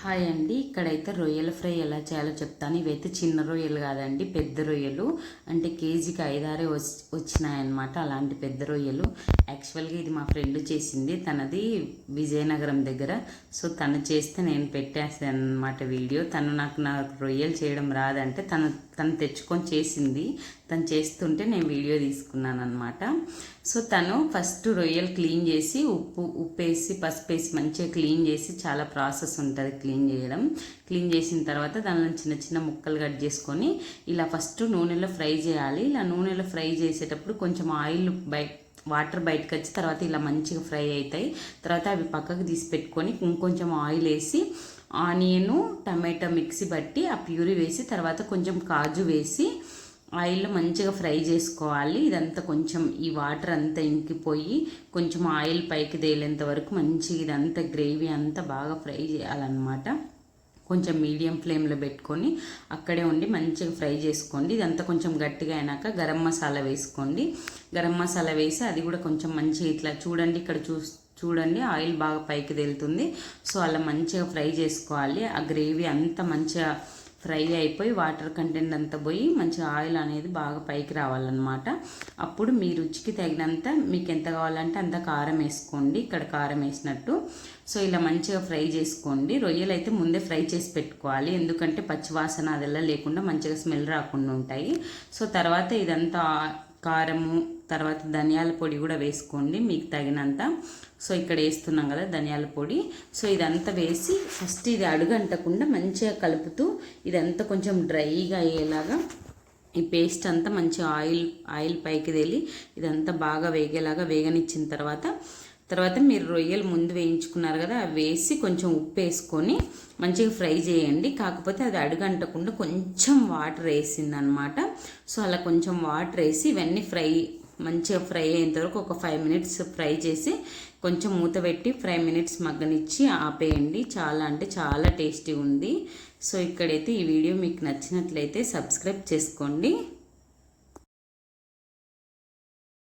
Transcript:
Hi అండి. ఇక్కడైతే రొయ్యల ఫ్రై ఎలా చేయాలో చెప్తాను. ఇవైతే చిన్న రొయ్యలు కాదండి పెద్ద రొయ్యలు. అంటే కేజీకి ఐదారే వచ్చినాయన్నమాట అలాంటి పెద్ద రొయ్యలు. యాక్చువల్గా ఇది మా ఫ్రెండ్ చేసింది. తనది విజయనగరం దగ్గర. సో తను చేస్తే నేను పెట్టేస్తాను అనమాట వీడియో. తను నాకు నాకు రొయ్యలు చేయడం రాదంటే తను తను తెచ్చుకొని చేసింది. తను చేస్తుంటే నేను వీడియో తీసుకున్నాను అనమాట సో తను ఫస్ట్ రొయ్యలు క్లీన్ చేసి ఉప్పు ఉప్పు వేసి పసుపు వేసి మంచిగా క్లీన్ చేసి చాలా ప్రాసెస్ ఉంటుంది. క్లీన్ చేయడం. క్లీన్ చేసిన తర్వాత దానిలో చిన్న చిన్న ముక్కలు కట్ చేసుకొని ఇలా ఫస్ట్ నూనెలో ఫ్రై చేయాలి. ఇలా నూనెలో ఫ్రై చేసేటప్పుడు కొంచెం ఆయిల్ బయట వాటర్ బయటకు వచ్చి తర్వాత ఇలా మంచిగా ఫ్రై అవుతాయి. తర్వాత అవి పక్కకు తీసి పెట్టుకొని ఇంకొంచెం ఆయిల్ వేసి ఆనియను టమాటా మిక్సీ బట్టి ఆ ప్యూరీ వేసి తర్వాత కొంచెం కాజు వేసి ఆయిల్లో మంచిగా ఫ్రై చేసుకోవాలి. ఇదంతా కొంచెం ఈ వాటర్ అంతా ఇంకిపోయి కొంచెం ఆయిల్ పైకి తేలేంత వరకు మంచిగా ఇదంతా గ్రేవీ అంతా బాగా ఫ్రై చేయాలన్నమాట. కొంచెం మీడియం ఫ్లేమ్లో పెట్టుకొని అక్కడే ఉండి మంచిగా ఫ్రై చేసుకోండి. ఇదంతా కొంచెం గట్టిగా అయినాక గరం మసాలా వేసుకోండి. గరం మసాలా వేసి అది కూడా కొంచెం మంచిగా ఇట్లా చూడండి ఇక్కడ చూ చూడండి ఆయిల్ బాగా పైకి తేలుతుంది. సో అలా మంచిగా ఫ్రై చేసుకోవాలి. ఆ గ్రేవీ అంతా మంచిగా ఫ్రై అయిపోయి వాటర్ కంటెంట్ అంతా పోయి మంచి ఆయిల్ అనేది బాగా పైకి రావాలన్నమాట. అప్పుడు మీ రుచికి తగినంత మీకు ఎంత కావాలంటే అంత కారం వేసుకోండి. ఇక్కడ కారం వేసినట్టు. సో ఇలా మంచిగా ఫ్రై చేసుకోండి. రొయ్యలు అయితే ముందే ఫ్రై చేసి పెట్టుకోవాలి. ఎందుకంటే పచ్చివాసన అదెల్లా లేకుండా మంచిగా స్మెల్ రాకుండా ఉంటాయి. సో తర్వాత ఇదంతా కారము తర్వాత ధనియాల పొడి కూడా వేసుకోండి మీకు తగినంత. సో ఇక్కడ వేస్తున్నాం కదా ధనియాల పొడి. సో ఇదంతా వేసి ఫస్ట్ ఇది అడుగంటకుండా మంచిగా కలుపుతూ ఇదంతా కొంచెం డ్రైగా అయ్యేలాగా ఈ పేస్ట్ అంతా మంచి ఆయిల్ ఆయిల్ పైకి తేలి ఇదంతా బాగా వేగేలాగా వేగనిచ్చిన తర్వాత తర్వాత మీరు రొయ్యలు ముందు వేయించుకున్నారు కదా అవి వేసి కొంచెం ఉప్పు వేసుకొని మంచిగా ఫ్రై చేయండి. కాకపోతే అది అడుగంటకుండా కొంచెం వాటర్ వేసిందనమాట. సో అలా కొంచెం వాటర్ వేసి ఇవన్నీ ఫ్రై మంచిగా ఫ్రై అయ్యేంత వరకు ఒక ఫైవ్ మినిట్స్ ఫ్రై చేసి కొంచెం మూత పెట్టి ఫైవ్ మినిట్స్ మగ్గనిచ్చి ఆపేయండి. చాలా అంటే చాలా టేస్టీ ఉంది. సో ఇక్కడైతే ఈ వీడియో మీకు నచ్చినట్లయితే సబ్స్క్రైబ్ చేసుకోండి.